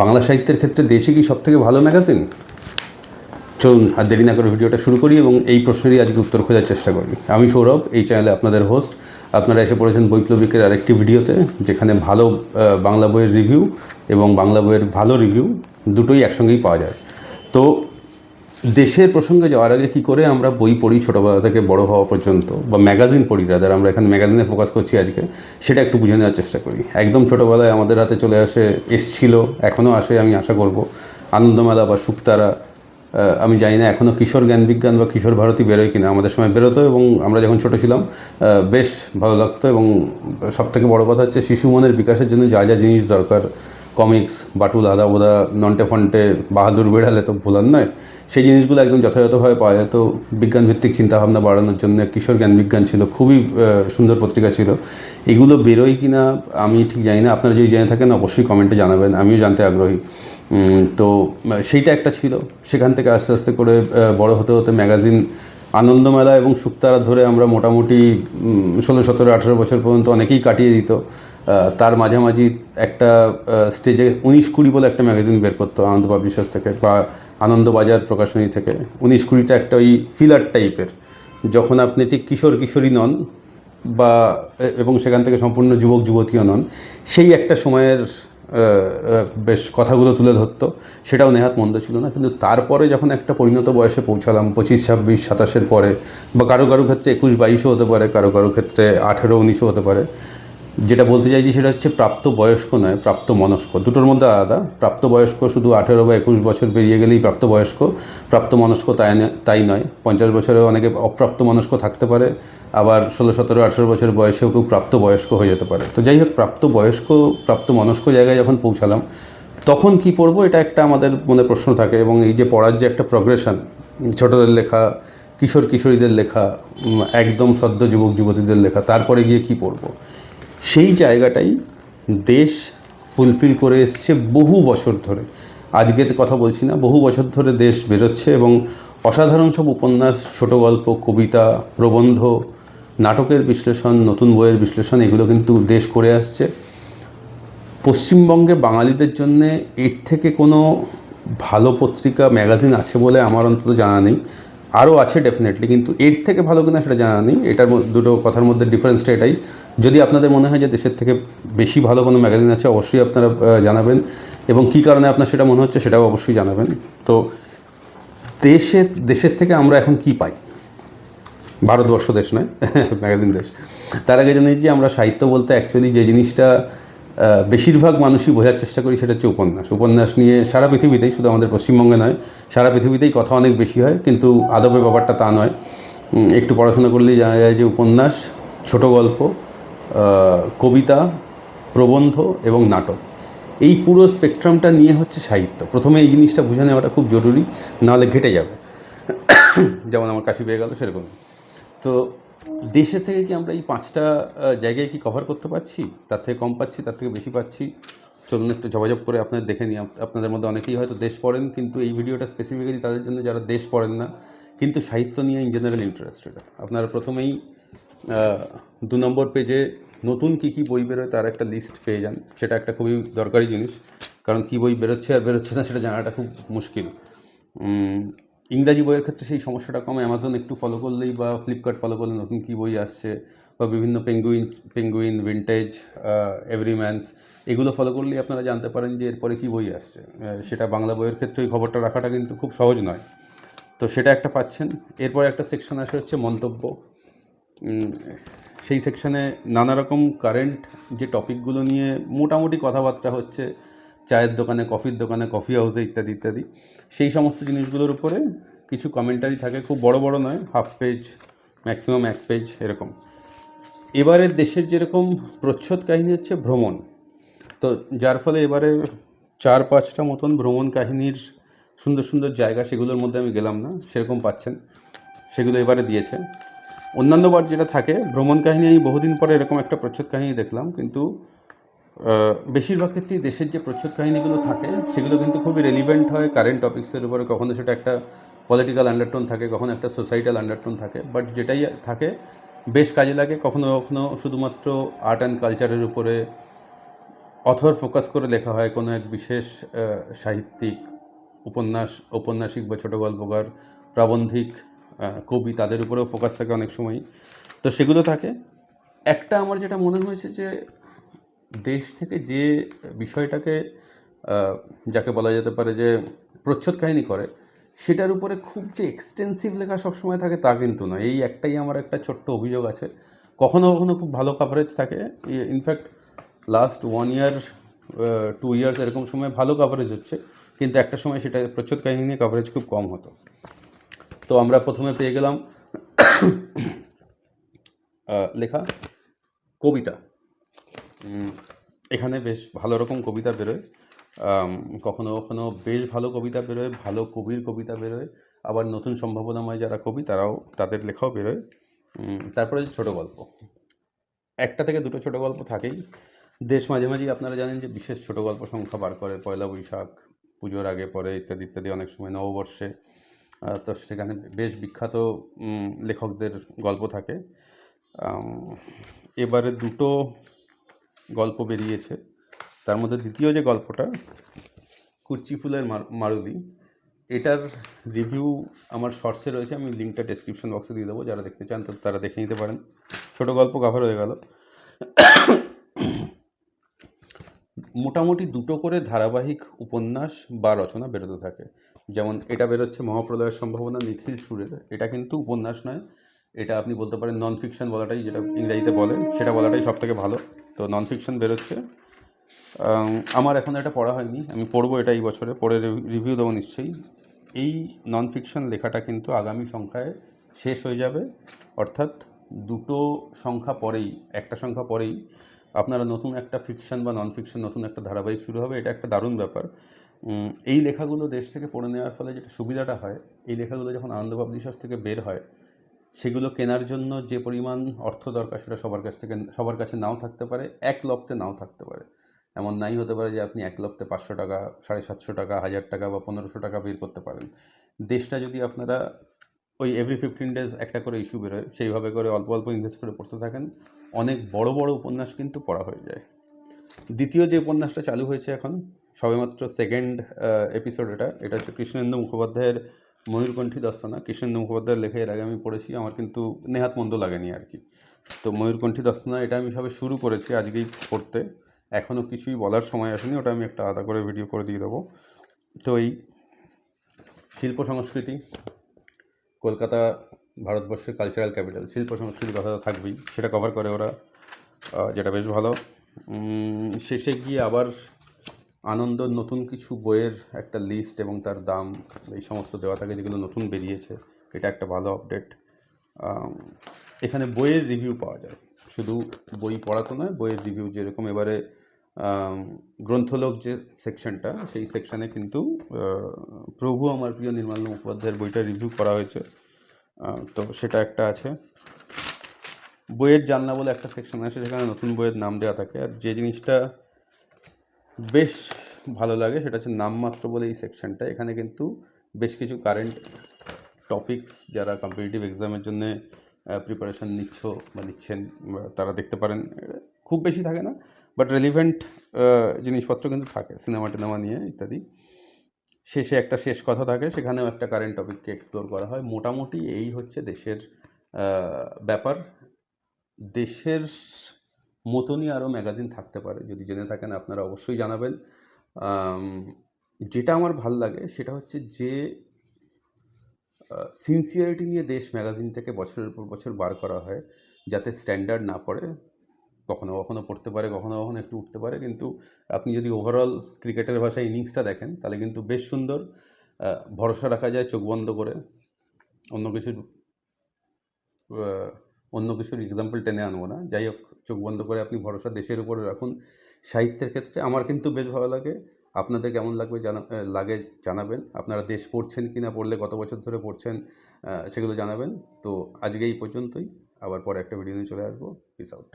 বাংলা সাহিত্যের ক্ষেত্রে দেশে কি সবথেকে ভালো ম্যাগাজিন? চলুন আর দেরি না করে ভিডিওটা শুরু করি এবং এই প্রশ্নেরই আজকে উত্তর খোঁজার চেষ্টা করি। আমি সৌরভ, এই চ্যানেলে আপনাদের হোস্ট আপনারা এসে পড়েছেন বৈপ্লবিকের আরেকটি ভিডিওতে, যেখানে ভালো বাংলা বইয়ের রিভিউ এবং বাংলা বইয়ের ভালো রিভিউ দুটোই একসঙ্গেই পাওয়া যায়। তো দেশের প্রসঙ্গে যাওয়ার আগে কী করে আমরা বই পড়ি ছোটোবেলা থেকে বড় হওয়া পর্যন্ত, বা ম্যাগাজিন পড়ি রাদার আমরা এখানে ম্যাগাজিনে ফোকাস করছি আজকে, সেটা একটু বুঝে নেওয়ার চেষ্টা করি। একদম ছোটোবেলায় আমাদের হাতে চলে আসে, এসছিল এখনও আসে, আমি আশা করব। আনন্দমেলা বা শুকতারা আমি জানি না এখনও কিশোর জ্ঞান বিজ্ঞান বা কিশোর ভারতী বেরোয় কিনা, আমাদের সময় বেরোতো এবং আমরা যখন ছোটো ছিলাম বেশ ভালো লাগতো এবং সবথেকে বড় কথা হচ্ছে শিশু মনের বিকাশের জন্য যা যা জিনিস দরকার কমিক্স বাটুল আদা বোদা নন্টে ফন্টে বাহাদুর বেড়ালে তো ভোলার নয়। সেই জিনিসগুলো একদম যথাযথভাবে পাওয়া যেত বিজ্ঞানভিত্তিক চিন্তাভাবনা বাড়ানোর জন্য কিশোর জ্ঞান বিজ্ঞান ছিল, খুবই সুন্দর পত্রিকা ছিল। এগুলো বেরোয় কি না আমি ঠিক জানি না। আপনারা যদি জেনে থাকেন, অবশ্যই কমেন্টে জানাবেন। আমিও জানতে আগ্রহী। তো, সেইটা একটা ছিল। সেখান থেকে আস্তে আস্তে করে বড় হতে হতে ম্যাগাজিন আনন্দমেলা এবং শুক্তারা ধরে আমরা মোটামুটি ষোলো, সতেরো, আঠেরো বছর পর্যন্ত অনেকেই কাটিয়ে দিত। তার মাঝামাঝি একটা স্টেজে উনিশ কুড়ি বলে একটা ম্যাগাজিন বের করতো আনন্দ পাবলিশার্স থেকে বা আনন্দবাজার প্রকাশনী থেকে। উনিশ কুড়িটা একটা ওই ফিলার টাইপের যখন আপনি ঠিক কিশোর কিশোরী নন বা এবং সেখান থেকে সম্পূর্ণ যুবক যুবতীও নন, সেই একটা সময়ের বেশ কথাগুলো তুলে ধরতো। সেটাও নেহাত মন্দ ছিল না। কিন্তু তারপরে যখন একটা পরিণত বয়সে পৌঁছালাম, পঁচিশ, ছাব্বিশ, সাতাশের পরে, বা কারও কারও ক্ষেত্রে একুশ, বাইশও হতে পারে, কারও কারও ক্ষেত্রে আঠেরো, উনিশও হতে পারে যেটা বলতে চাইছি সেটা হচ্ছে প্রাপ্ত বয়স্ক নয় প্রাপ্ত মনস্ক দুটোর মধ্যে আলাদা। প্রাপ্ত বয়স্ক শুধু আঠেরো বা একুশ বছর পেরিয়ে গেলেই প্রাপ্ত বয়স্ক প্রাপ্ত মনস্ক তাই তাই নয়। পঞ্চাশ বছরেও অনেকে অপ্রাপ্ত মনস্ক থাকতে পারে। আবার ষোলো, সতেরো, আঠেরো বছর বয়সেও কেউ প্রাপ্ত বয়স্ক হয়ে যেতে পারে। তো যাই হোক প্রাপ্ত বয়স্ক প্রাপ্ত মনস্ক জায়গায় যখন পৌঁছালাম, তখন কি পড়ব এটা একটা আমাদের মনে প্রশ্ন থাকে এবং এই যে পড়ার যে একটা প্রগ্রেশন ছোটদের লেখা কিশোর কিশোরীদের লেখা একদম সদ্য যুবক যুবতীদের লেখা, তারপরে গিয়ে কি পড়ব? সেই জায়গাটাই দেশ ফুলফিল করে এসছে বহু বছর ধরে। আজকের কথা বলছি না, বহু বছর ধরে দেশ বেরোচ্ছে এবং অসাধারণ সব উপন্যাস, ছোট গল্প, কবিতা, প্রবন্ধ, নাটকের বিশ্লেষণ, নতুন বইয়ের বিশ্লেষণ, এগুলো কিন্তু দেশ করে আসছে। পশ্চিমবঙ্গে বাঙালিদের জন্যে এর থেকে কোনো ভালো পত্রিকা, ম্যাগাজিন আছে বলে আমার অন্তত জানা নেই। আরও আছে ডেফিনেটলি কিন্তু এর থেকে ভালো কিনা সেটা জানা নেই। এটার দুটো কথার মধ্যে ডিফারেন্সটা এটাই। যদি আপনাদের মনে হয় যে দেশের থেকে বেশি ভালো কোনো ম্যাগাজিন আছে, অবশ্যই আপনারা জানাবেন। এবং কী কারণে আপনার সেটা মনে হচ্ছে সেটাও অবশ্যই জানাবেন। তো দেশের দেশের থেকে আমরা এখন কি পাই? ভারতবর্ষ দেশ নয়, ম্যাগাজিন দেশ। তার আগে জানি যে আমরা সাহিত্য বলতে অ্যাকচুয়ালি যে জিনিসটা বেশিরভাগ মানুষই বোঝার চেষ্টা করি সেটা হচ্ছে উপন্যাস। উপন্যাস নিয়ে সারা পৃথিবীতেই, শুধু আমাদের পশ্চিমবঙ্গে নয়, সারা পৃথিবীতেই কথা অনেক বেশি হয়, কিন্তু আদবে ব্যাপারটা তা নয়। একটু পড়াশোনা করলেই জানা যায় যে উপন্যাস, ছোট গল্প কবিতা, প্রবন্ধ এবং নাটক। এই পুরো স্পেকট্রামটা নিয়ে হচ্ছে সাহিত্য। প্রথমে এই জিনিসটা বুঝে নেওয়াটা খুব জরুরি, নাহলে ঘেটে যাবে। যেমন আমার কাশি পেয়ে গেল সেরকম তো দেশের থেকে কি আমরা এই পাঁচটা জায়গায় কি কভার করতে পারছি? তার থেকে কম পাচ্ছি, তার থেকে বেশি পাচ্ছি? চলুন একটু যোগাযোগ করে আপনাদের দেখে নিই। আপনাদের মধ্যে অনেকেই হয়তো দেশ পড়েন, কিন্তু এই ভিডিওটা স্পেসিফিক্যালি তাদের জন্য যারা দেশ পড়েন না, কিন্তু সাহিত্য নিয়ে ইন জেনারেল ইন্টারেস্টেড আপনারা প্রথমেই দু নম্বর পেজে নতুন কী কী বই বেরোয় তার একটা লিস্ট পেয়ে যান। সেটা একটা খুবই দরকারি জিনিস, কারণ কী বই বেরোচ্ছে আর বেরোচ্ছে না সেটা জানাটা খুব মুশকিল। ইংরাজি বইয়ের ক্ষেত্রে সেই সমস্যাটা কম। অ্যামাজন একটু ফলো করলেই বা ফ্লিপকার্ট ফলো করলে নতুন কী বই আসছে বা বিভিন্ন পেঙ্গুইন পেঙ্গুইন ভিন্টেজ এভরিম্যানস এগুলো ফলো করলেই আপনারা জানতে পারেন যে এরপরে কী বই আসছে। সেটা বাংলা বইয়ের ক্ষেত্রে ওই খবরটা রাখাটা কিন্তু খুব সহজ নয়। তো সেটা একটা পাচ্ছেন। এরপর একটা সেকশন আসে হচ্ছে মন্তব্য। সেই সেকশানে নানা রকম কারেন্ট যে টপিকগুলো নিয়ে মোটামুটি কথাবার্তা হচ্ছে, চায়ের দোকানে কফির দোকানে কফি হাউসে ইত্যাদি ইত্যাদি। সেই সমস্ত জিনিসগুলোর উপরে কিছু কমেন্টারি থাকে, খুব বড় বড় নয় হাফ পেজ ম্যাক্সিমাম এক পেজ এরকম। এবারের দেশের যেরকম প্রচ্ছদ কাহিনী হচ্ছে ভ্রমণ। তো যার ফলে এবারে চার পাঁচটা মতন ভ্রমণ কাহিনীর সুন্দর সুন্দর জায়গা সেগুলোর মধ্যে আমি গেলাম না, সেরকম পাচ্ছেন, সেগুলো এবারে দিয়েছে। অন্যান্য বার যেটা থাকে, ভ্রমণ কাহিনী আমি বহুদিন পরে এরকম একটা প্রচ্ছদ কাহিনী দেখলাম, কিন্তু বেশিরভাগ ক্ষেত্রেই দেশের যে প্রচ্ছদ কাহিনীগুলো থাকে, সেগুলো কিন্তু খুবই রেলিভেন্ট হয় কারেন্ট টপিক্সের উপরে। কখনো সেটা একটা পলিটিক্যাল আন্ডারটোন থাকে, কখনো একটা সোসাইটাল আন্ডারটোন থাকে বাট যেটাই থাকে, বেশ কাজে লাগে। কখনো কখনো শুধুমাত্র আর্ট অ্যান্ড কালচারের উপরে অথর ফোকাস করে লেখা হয় কোনো এক বিশেষ সাহিত্যিক, উপন্যাস, ঔপন্যাসিক বা ছোটো গল্পকার, প্রাবন্ধিক কবি তাদের উপরেও ফোকাস থাকে অনেক সময় তো সেগুলো থাকে। একটা আমার যেটা মনে হয়েছে যে, দেশ থেকে যে বিষয়টাকে যাকে বলা যেতে পারে যে, প্রচ্ছদ কাহিনী করে, সেটার উপরে খুব যে এক্সটেন্সিভ লেখা সবসময় থাকে তা কিন্তু নয়। এই একটাই আমার একটা ছোট্ট অভিযোগ আছে। কখনো কখনো খুব ভালো কাভারেজ থাকে। In fact last one year two years এরকম সময় ভালো কাভারেজ হচ্ছে। কিন্তু একটা সময় সেটা প্রচ্ছদ কাহিনী নিয়ে কাভারেজ খুব কম হতো। তো আমরা প্রথমে পেয়ে গেলাম লেখা কবিতা। এখানে বেশ ভালো রকম কবিতা বেরোয়। কখনো কখনো বেশ ভালো কবিতা বেরোয়, ভালো কবির কবিতা বেরোয়। আবার নতুন সম্ভাবনাময় যারা কবি, তারাও তাদের লেখাও বেরোয়। তারপরে ছোট গল্প। একটা থেকে দুটো ছোট গল্প থাকেই। দেশ মাঝে মাঝেই আপনারা জানেন যে বিশেষ ছোট গল্প সংখ্যা বার করে। পয়লা বৈশাখ, পুজোর আগে পরে ইত্যাদি ইত্যাদি অনেক সময় নববর্ষে। তো সেখানে বেশ বিখ্যাত লেখকদের গল্প থাকে। এবারে দুটো গল্প বেরিয়েছে। তার মধ্যে দ্বিতীয় যে গল্পটা, কুর্চি ফুলের মার- মারুলি, এটার রিভিউ আমার শর্টসে রয়েছে। আমি লিঙ্কটা ডেসক্রিপশন বক্সে দিয়ে দেবো। যারা দেখতে চান তারা দেখে নিতে পারেন। ছোট গল্প কাভার হয়ে গেল। মোটামুটি দুটো করে ধারাবাহিক উপন্যাস বা রচনা বেরোতে থাকে। যেমন এটা বেরোচ্ছে মহাপ্রলয়ের সম্ভাবনা নিখিল সুরের। এটা কিন্তু উপন্যাস নয়। এটা আপনি বলতে পারেন নন ফিকশন বলাটাই যেটা ইংরেজিতে বলে সেটা বলাটাই সব থেকে ভালো। তো নন ফিকশন বেরোচ্ছে। আম, আমার এখন এটা পড়া হয়নি। আমি পড়ব এটা এই বছরে। পড়ে রিভিউ দেবো নিশ্চয়ই। এই নন ফিকশন লেখাটা কিন্তু আগামী সংখ্যায় শেষ হয়ে যাবে। অর্থাৎ দুটো সংখ্যা পরেই একটা সংখ্যা পরেই আপনারা নতুন একটা ফিকশন বা নন ফিকশন নতুন একটা ধারাবাহিক শুরু হবে। এটা একটা দারুণ ব্যাপার। এই লেখাগুলো দেশ থেকে পড়ে নেওয়ার ফলে যেটা সুবিধাটা হয়, এই লেখাগুলো যখন আনন্দ পাবলিশার্স থেকে বের হয়, সেগুলো কেনার জন্য যে পরিমাণ অর্থ দরকার সেটা সবার কাছ থেকে, সবার কাছে নাও থাকতে পারে, এক লপ্তে নাও থাকতে পারে। এমন নাই হতে পারে যে আপনি এক লপ্তে পাঁচশো টাকা, সাড়ে সাতশো টাকা, হাজার টাকা বা পনেরোশো টাকা বের করতে পারেন। দেশটা যদি আপনারা ওই এভরি ফিফটিন ডেজ একটা করে ইস্যু বেরোয় সেইভাবে করে অল্প অল্প ইনভেস্ট করে পড়তে থাকেন, অনেক বড় বড় উপন্যাস কিন্তু পড়া হয়ে যায়। দ্বিতীয় যে উপন্যাসটা চালু হয়েছে এখন সবেমাত্র সেকেন্ড এপিসোড এটা। এটা হচ্ছে কৃষ্ণেন্দু মুখোপাধ্যায়ের ময়ূরকণ্ঠী দস্তানা কৃষ্ণেন্দু মুখোপাধ্যায়ের লেখা এর আগে আমি পড়েছি, আমার কিন্তু নেহাত মন্দ লাগেনি আর কি। তো ময়ূরকণ্ঠী দস্তানা এটা আমি সবে শুরু করেছি আজকেই পড়তে। এখনও কিছুই বলার সময় আসেনি, ওটা আমি একটা আলাদা করে ভিডিও করে দিয়ে দেবো। তো এই শিল্প সংস্কৃতি, কলকাতা ভারতবর্ষের কালচারাল ক্যাপিটাল শিল্প সংস্কৃতির কথা থাকবেই, সেটা কভার করে ওরা যেটা বেশ ভালো। শেষে গিয়ে আবার আনন্দ নতুন কিছু বইয়ের একটা লিস্ট এবং তার দাম, এই সমস্ত দেওয়া থাকে যেগুলো নতুন বেরিয়েছে, এটা একটা ভালো আপডেট এখানে বইয়ের রিভিউ পাওয়া যায়। শুধু বই পড়া তো নয়, বইয়ের রিভিউ যেরকম এবারে গ্রন্থলোক যে সেকশনটা সেই সেকশনে কিন্তু প্রভু আমার প্রিয় নির্মাল্য মুখোপাধ্যায়ের বইটা রিভিউ করা হয়েছে। তো সেটা একটা আছে। বইয়ের জানলা বলে একটা সেকশন আছে সেখানে নতুন বইয়ের নাম দেওয়া থাকে। আর যে জিনিসটা বেশ ভালো লাগে, সেটা হচ্ছে নামমাত্র বলে এই সেকশনটা এখানে কিন্তু বেশ কিছু কারেন্ট টপিকস যারা কম্পিটিটিভ এক্সামের জন্য প্রিপারেশন নিচ্ছ বা নিচ্ছেন তারা দেখতে পারেন। খুব বেশি থাকে না বাট রেলিভেন্ট জিনিসপত্র কিন্তু থাকে সিনেমা টিনেমা নিয়ে ইত্যাদি। শেষে একটা শেষ কথা থাকে, সেখানেও একটা কারেন্ট টপিককে এক্সপ্লোর করা হয়। মোটামুটি এই হচ্ছে দেশের ব্যাপার। দেশের মতনই আরও ম্যাগাজিন থাকতে পারে। যদি জেনে থাকেন, আপনারা অবশ্যই জানাবেন। যেটা আমার ভালো লাগে সেটা হচ্ছে যে সিনসিয়ারিটি নিয়ে দেশ ম্যাগাজিনটাকে বছরের পর বছর বার করা হয়, যাতে স্ট্যান্ডার্ড না পড়ে। কখনো কখনো পড়তে পারে, কখনো কখনো একটু উঠতে পারে, কিন্তু আপনি যদি ওভারঅল ক্রিকেটের ভাষায় ইনিংসটা দেখেন, তাহলে কিন্তু বেশ সুন্দর। ভরসা রাখা যায় চোখ বন্ধ করে। অন্য কিছুর অন্য কিছুর এক্সাম্পল টেনে আনব না। যাই হোক, চোখ বন্ধ করে আপনি ভরসা দেশের উপরে রাখুন। সাহিত্যের ক্ষেত্রে আমার কিন্তু বেশ ভালো লাগে। আপনাদের কেমন লাগবে জানা, লাগে জানাবেন। আপনারা দেশ পড়ছেন কি না পড়লে কত বছর ধরে পড়ছেন সেগুলো জানাবেন। তো আজকে এই পর্যন্তই। আবার পরে একটা ভিডিও নিয়ে চলে আসব। Piece out